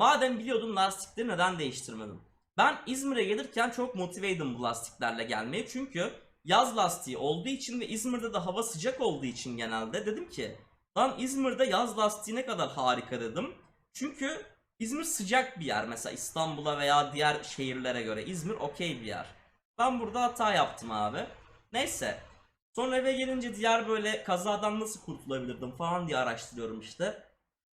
Madem biliyordum lastikleri neden değiştirmedim? Ben İzmir'e gelirken çok motiveydim bu lastiklerle gelmeye. Çünkü yaz lastiği olduğu için ve İzmir'de de hava sıcak olduğu için genelde dedim ki lan İzmir'de yaz lastiği ne kadar harika dedim. Çünkü İzmir sıcak bir yer mesela İstanbul'a veya diğer şehirlere göre İzmir okey bir yer. Ben burada hata yaptım abi. Neyse. Sonra eve gelince diğer böyle kazadan nasıl kurtulabilirdim falan diye araştırıyorum işte.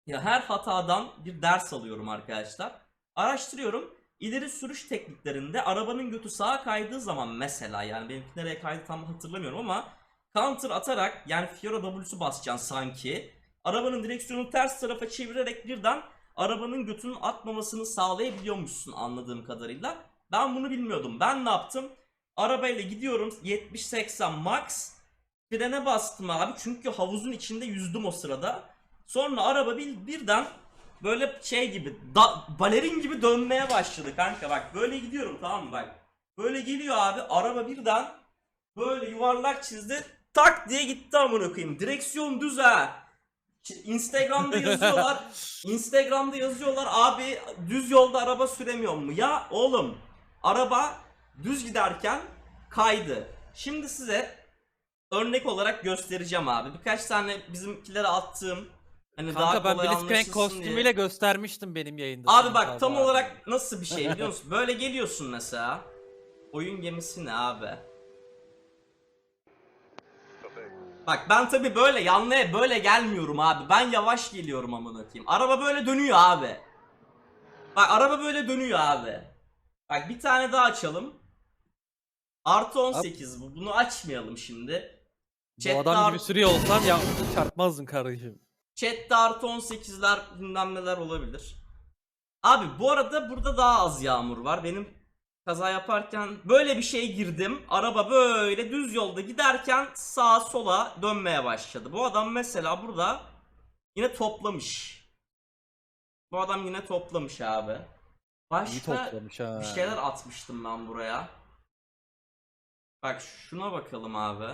Ya her hatadan bir ders alıyorum arkadaşlar. Araştırıyorum. İleri sürüş tekniklerinde arabanın götü sağa kaydığı zaman mesela yani benimki nereye kaydı tam hatırlamıyorum ama counter atarak yani Fiora W'su basacaksın sanki. Arabanın direksiyonunu ters tarafa çevirerek birden arabanın götünün atmamasını sağlayabiliyormuşsun anladığım kadarıyla. Ben bunu bilmiyordum. Ben ne yaptım? Arabayla gidiyorum 70-80 max. Frene bastım abi çünkü havuzun içinde yüzdüm o sırada. Sonra araba bir, birden böyle şey gibi da, balerin gibi dönmeye başladı kanka bak böyle gidiyorum tamam mı bak. Böyle geliyor abi araba birden böyle yuvarlak çizdi tak diye gitti amına koyayım. Direksiyon düz ha. Instagram'da yazıyorlar. Instagram'da yazıyorlar abi düz yolda araba süremiyor mu? Ya oğlum araba düz giderken kaydı. Şimdi size örnek olarak göstereceğim abi. Birkaç tane bizimkilere attığım hani Kanka daha ben kolay Blitzcrank anlaşılsın kostümüyle diye. göstermiştim benim yayında. Abi sana bak galiba tam abi. olarak nasıl bir şey biliyor musun? Böyle geliyorsun mesela. Oyun gemisi ne abi? Bak ben tabi böyle yanlaya böyle gelmiyorum abi. Ben yavaş geliyorum amına koyayım. Araba böyle dönüyor abi. Bak araba böyle dönüyor abi. Bak bir tane daha açalım. Artı 18 bu. Bunu açmayalım şimdi. Bu Chat'te adam art- gibi sürüyor olsan ya çarpmazdın kardeşim. Chat'te artı 18'ler bilmem neler olabilir. Abi bu arada burada daha az yağmur var. Benim kaza yaparken böyle bir şey girdim. Araba böyle düz yolda giderken sağa sola dönmeye başladı. Bu adam mesela burada yine toplamış. Bu adam yine toplamış abi. İyi Başka toplamış ha. bir şeyler atmıştım ben buraya. Bak şuna bakalım abi.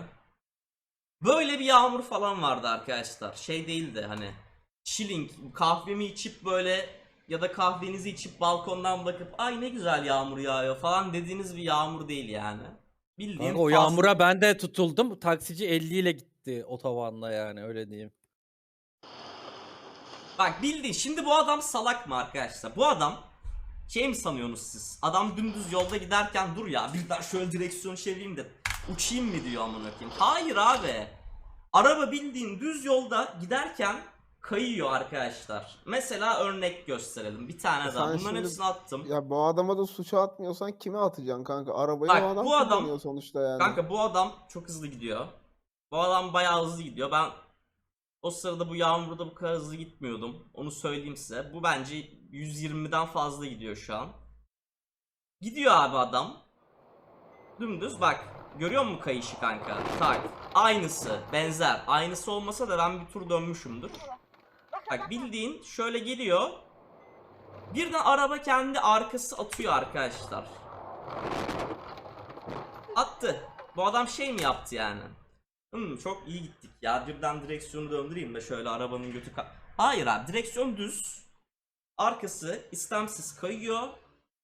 Böyle bir yağmur falan vardı arkadaşlar. Şey değildi hani chilling kahvemi içip böyle ya da kahvenizi içip balkondan bakıp ay ne güzel yağmur yağıyor falan dediğiniz bir yağmur değil yani. Bildiğin Kanka o yağmura ben de tutuldum. Taksici 50 ile gitti otobanla yani öyle diyeyim. Bak bildiğin şimdi bu adam salak mı arkadaşlar? Bu adam şey mi sanıyorsunuz siz? Adam dümdüz yolda giderken dur ya birden şöyle direksiyon çevireyim de uçayım mı diyor amına koyayım. Hayır abi. Araba bildiğin düz yolda giderken kayıyor arkadaşlar. Mesela örnek gösterelim. Bir tane E daha. sen Bunların şimdi- hepsini attım. Ya bu adama da suçu atmıyorsan kime atacaksın kanka? Arabayı Bak, adam bu adam- kullanıyor sonuçta yani. Kanka bu adam çok hızlı gidiyor. Bu adam bayağı hızlı gidiyor. Ben o sırada bu yağmurda bu kadar hızlı gitmiyordum. Onu söyleyeyim size. Bu bence 120'den fazla gidiyor şu an. Gidiyor abi adam. Dümdüz bak. Görüyor musun kayışı kanka? Tak. Aynısı. Benzer. Aynısı olmasa da ben bir tur dönmüşümdür. Bak bildiğin şöyle geliyor. Birden araba kendi arkası atıyor arkadaşlar. Attı. Bu adam şey mi yaptı yani? Hmm, çok iyi gittik ya. Birden direksiyonu döndüreyim de şöyle arabanın götü Hayır abi direksiyon düz. Arkası istemsiz kayıyor.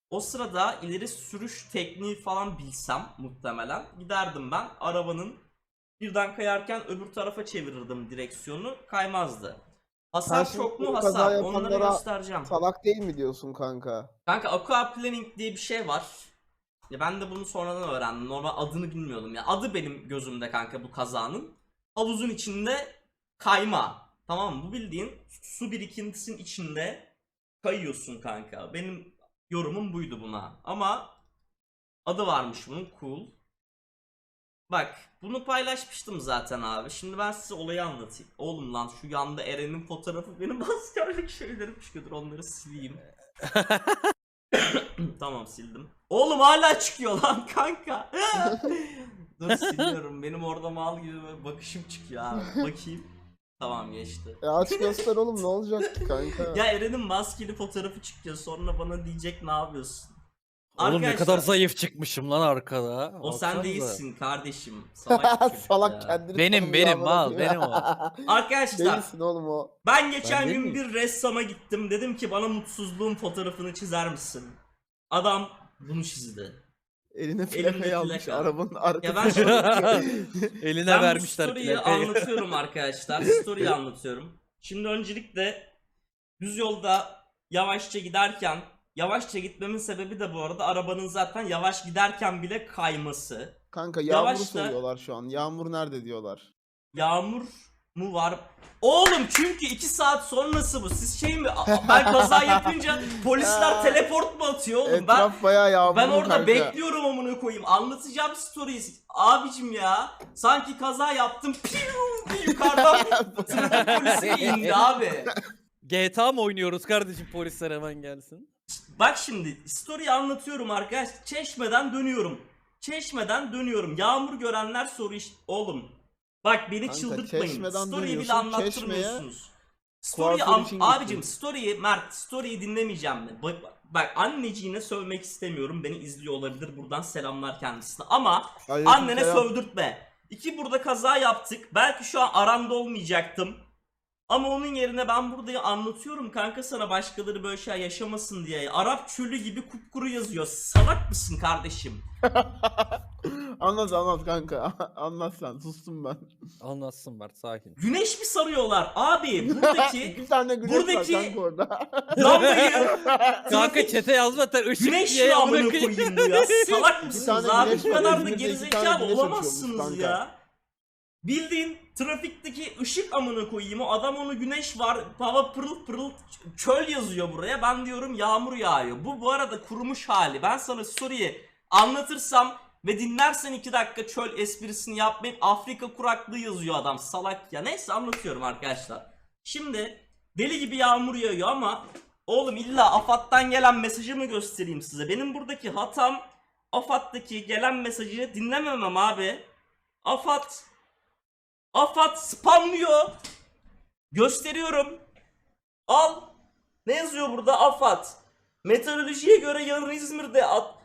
O sırada ileri sürüş tekniği falan bilsem muhtemelen giderdim ben arabanın birden kayarken öbür tarafa çevirirdim direksiyonu kaymazdı. Hasar Sen çok mu hasar onları göstereceğim. Salak değil mi diyorsun kanka? Kanka aqua planning diye bir şey var. Ya ben de bunu sonradan öğrendim. Normal adını bilmiyordum ya. Adı benim gözümde kanka bu kazanın. Havuzun içinde kayma. Tamam mı? Bu bildiğin su birikintisinin içinde kayıyorsun kanka. Benim yorumum buydu buna. Ama adı varmış bunun cool. Bak bunu paylaşmıştım zaten abi. Şimdi ben size olayı anlatayım. Oğlum lan şu yanda Eren'in fotoğrafı benim askerlik şeylerim çıkıyordur onları sileyim. tamam sildim. Oğlum hala çıkıyor lan kanka. Dur siliyorum. Benim orada mal gibi bakışım çıkıyor abi. Bakayım. Tamam geçti. E aç göster oğlum ne olacak ki kanka? Ya Eren'in maskeli fotoğrafı çıkıyor. Sonra bana diyecek ne yapıyorsun? Oğlum ne kadar zayıf çıkmışım lan arkada. O sen Baksanıza. değilsin kardeşim. Salak çocuk Salak kendini Benim, tanımıyor benim, amına koyayım. benim o. Arkadaşlar Değilsin oğlum o. ben geçen Ben değil gün miyim? bir ressama gittim. Dedim ki bana mutsuzluğun fotoğrafını çizer misin? Adam bunu çizdi. Eline plakayı almış plaka. arabanın arkasına. Ya ben Eline Ben vermişler story'yi plakayı. anlatıyorum arkadaşlar. Story'yi anlatıyorum. Şimdi öncelikle düz yolda yavaşça giderken yavaşça gitmemin sebebi de bu arada arabanın zaten yavaş giderken bile kayması. Kanka yağmuru Yavaşla- soruyorlar şu an. Yağmur nerede diyorlar. Yağmur mu var? Oğlum çünkü 2 saat sonrası bu. Siz şey mi? Ben kaza yapınca polisler teleport mu atıyor oğlum? Ben Etraf bayağı yağmurlu ben orada kanka. bekliyorum amına koyayım. Anlatacağım story'i. Abicim ya. Sanki kaza yaptım. Piu diye yukarıdan trafik polisi indi abi. GTA mı oynuyoruz kardeşim polisler hemen gelsin. Bak şimdi story'i anlatıyorum arkadaş. Çeşmeden dönüyorum. Çeşmeden dönüyorum. Yağmur görenler soru iş... Oğlum. Bak beni Kanka, çıldırtmayın. Çeşmeden Story'i bile dönüyorsun, anlattırmıyorsunuz. Story'i kuaför an... için Abicim gittin. story'i Mert story'i dinlemeyeceğim mi? Bak, bak anneciğine sövmek istemiyorum. Beni izliyor olabilir. Buradan selamlar kendisine. Ama Annene sövdürtme. İki burada kaza yaptık. Belki şu an aranda olmayacaktım. Ama onun yerine ben burada anlatıyorum kanka sana başkaları böyle şey yaşamasın diye. Arap çölü gibi kupkuru yazıyor. Salak mısın kardeşim? anlat anlat kanka. anlat sen. Sustum ben. Anlatsın Mert sakin. Güneş mi sarıyorlar? Abi buradaki Bir tane güneş buradaki- var kanka orada. lambayı Kanka çete yazmadan ışık güneş diye mi amına koyayım. ya? Salak mısınız tane abi? güneş Bu var, kadar da İzmir'de iki tane gerizekalı güneş olamazsınız açıyormuş ya. Bildiğin trafikteki ışık amına koyayım. O adam onu güneş var. Hava pırıl pırıl çöl yazıyor buraya. Ben diyorum yağmur yağıyor. Bu bu arada kurumuş hali. Ben sana story'i anlatırsam ve dinlersen 2 dakika çöl esprisini yapmayıp Afrika kuraklığı yazıyor adam salak ya. Neyse anlatıyorum arkadaşlar. Şimdi deli gibi yağmur yağıyor ama oğlum illa AFAD'dan gelen mesajı mı göstereyim size? Benim buradaki hatam AFAD'daki gelen mesajı dinlememem abi. AFAD AFAD spamlıyor. Gösteriyorum. Al. Ne yazıyor burada AFAD? Meteorolojiye göre yarın İzmir'de at.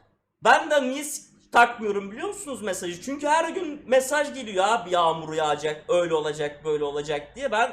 Ben de niye takmıyorum biliyor musunuz mesajı? Çünkü her gün mesaj geliyor abi yağmur yağacak, öyle olacak, böyle olacak diye. Ben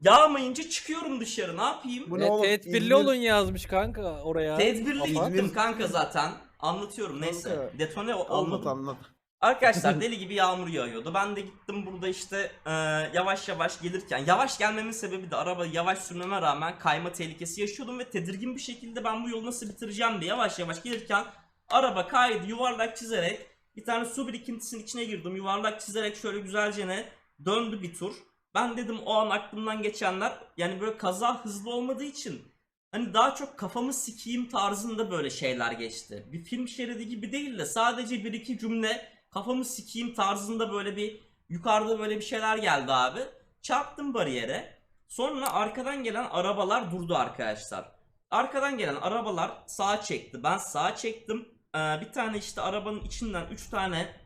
yağmayınca çıkıyorum dışarı ne yapayım? Bu ne E, oğlum? tedbirli İzmir- olun yazmış kanka oraya. Tedbirli Ama- gittim kanka zaten. Anlatıyorum neyse. Kanka, Detone Anlat olmadım. anlat. Arkadaşlar deli gibi yağmur yağıyordu. Ben de gittim burada işte e, yavaş yavaş gelirken. Yavaş gelmemin sebebi de araba yavaş sürmeme rağmen kayma tehlikesi yaşıyordum ve tedirgin bir şekilde ben bu yolu nasıl bitireceğim diye yavaş yavaş gelirken araba kaydı yuvarlak çizerek bir tane su birikintisinin içine girdim. Yuvarlak çizerek şöyle güzelce ne döndü bir tur. Ben dedim o an aklımdan geçenler yani böyle kaza hızlı olmadığı için hani daha çok kafamı sikeyim tarzında böyle şeyler geçti. Bir film şeridi gibi değil de sadece bir iki cümle kafamı sikeyim tarzında böyle bir yukarıda böyle bir şeyler geldi abi. Çarptım bariyere. Sonra arkadan gelen arabalar durdu arkadaşlar. Arkadan gelen arabalar sağa çekti. Ben sağa çektim. Ee, bir tane işte arabanın içinden 3 tane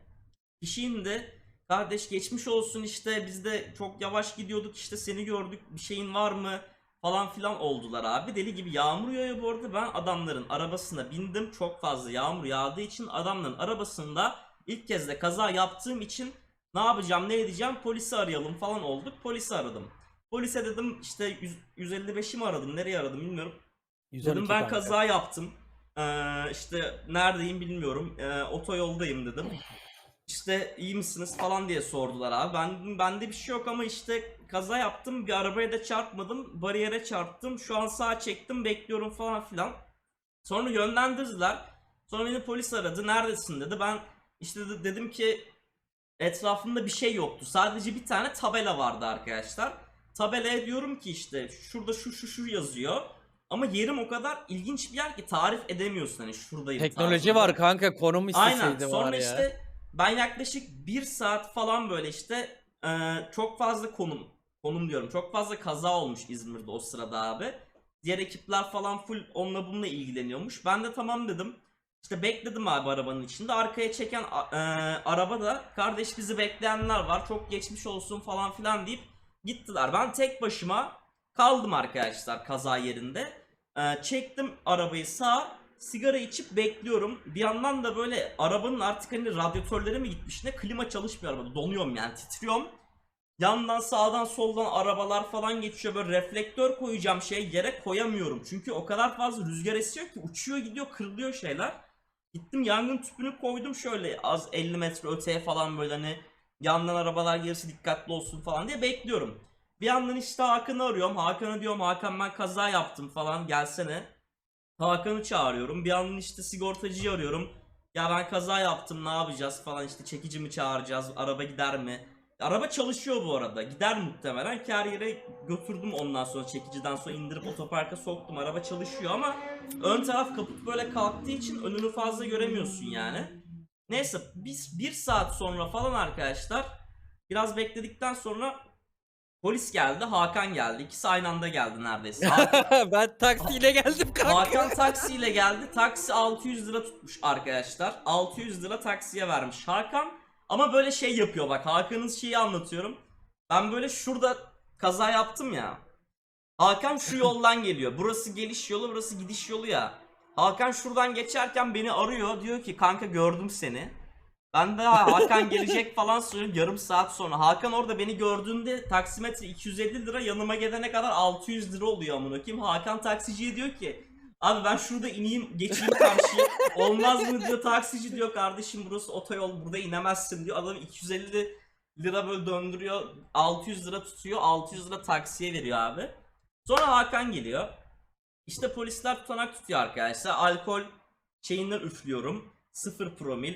kişi indi. Kardeş geçmiş olsun işte biz de çok yavaş gidiyorduk işte seni gördük bir şeyin var mı falan filan oldular abi. Deli gibi yağmur yağıyor bu arada ben adamların arabasına bindim. Çok fazla yağmur yağdığı için adamların arabasında ilk kez de kaza yaptığım için ne yapacağım ne edeceğim polisi arayalım falan olduk. Polisi aradım. Polise dedim işte 100 155'i mi aradım nereye aradım bilmiyorum. 112 Dedim ben kanka. kaza yaptım. Ee, işte neredeyim bilmiyorum. Ee, otoyoldayım dedim. İşte iyi misiniz falan diye sordular abi. Ben bende bir şey yok ama işte kaza yaptım. Bir arabaya da çarpmadım. Bariyere çarptım. Şu an sağa çektim. Bekliyorum falan filan. Sonra yönlendirdiler. Sonra beni polis aradı. Neredesin dedi. Ben işte de- dedim ki etrafımda bir şey yoktu. Sadece bir tane tabela vardı arkadaşlar. Tabelaya diyorum ki işte şurada şu şu şu yazıyor. Ama yerim o kadar ilginç bir yer ki tarif edemiyorsun hani şuradayım Teknoloji tarzında. var kanka konum isteseydi Aynen. Sonra var ya. işte ben yaklaşık bir saat falan böyle işte e, çok fazla konum konum diyorum. Çok fazla kaza olmuş İzmir'de o sırada abi. Diğer ekipler falan full onunla bununla ilgileniyormuş. Ben de tamam dedim. İşte bekledim abi arabanın içinde. Arkaya çeken e, araba da kardeş bizi bekleyenler var. Çok geçmiş olsun falan filan deyip gittiler. Ben tek başıma kaldım arkadaşlar kaza yerinde. E, çektim arabayı sağa. Sigara içip bekliyorum. Bir yandan da böyle arabanın artık hani radyatörleri mi gitmiş ne klima çalışmıyor arabada. Donuyorum yani titriyorum. Yandan sağdan soldan arabalar falan geçiyor böyle reflektör koyacağım şey yere koyamıyorum. Çünkü o kadar fazla rüzgar esiyor ki uçuyor gidiyor kırılıyor şeyler. Gittim yangın tüpünü koydum şöyle az 50 metre öteye falan böyle hani yandan arabalar gerisi dikkatli olsun falan diye bekliyorum. Bir yandan işte Hakan'ı arıyorum. Hakan'a diyorum Hakan ben kaza yaptım falan gelsene. Hakan'ı çağırıyorum. Bir yandan işte sigortacıyı arıyorum. Ya ben kaza yaptım ne yapacağız falan işte çekici mi çağıracağız araba gider mi? Araba çalışıyor bu arada gider muhtemelen yere götürdüm ondan sonra çekiciden sonra indirip otoparka soktum araba çalışıyor ama ön taraf kaput böyle kalktığı için önünü fazla göremiyorsun yani. Neyse biz bir saat sonra falan arkadaşlar biraz bekledikten sonra polis geldi Hakan geldi ikisi aynı anda geldi neredeyse. Hakan- ben taksiyle geldim kanka. Hakan taksiyle geldi. Taksi 600 lira tutmuş arkadaşlar. 600 lira taksiye vermiş Hakan. Ama böyle şey yapıyor bak. Hakan'ın şeyi anlatıyorum. Ben böyle şurada kaza yaptım ya. Hakan şu yoldan geliyor. Burası geliş yolu, burası gidiş yolu ya. Hakan şuradan geçerken beni arıyor. Diyor ki kanka gördüm seni. Ben de "Ha, Hakan gelecek falan söylüyorum yarım saat sonra. Hakan orada beni gördüğünde taksimetre 250 lira yanıma gelene kadar 600 lira oluyor amına koyayım. Hakan taksiciye diyor ki Abi ben şurada ineyim geçeyim karşıya. Olmaz mı diyor taksici diyor kardeşim burası otoyol burada inemezsin diyor. Adam 250 lira böyle döndürüyor 600 lira tutuyor 600 lira taksiye veriyor abi. Sonra Hakan geliyor. İşte polisler tutanak tutuyor arkadaşlar. Alkol şeyinden üflüyorum. 0 promil.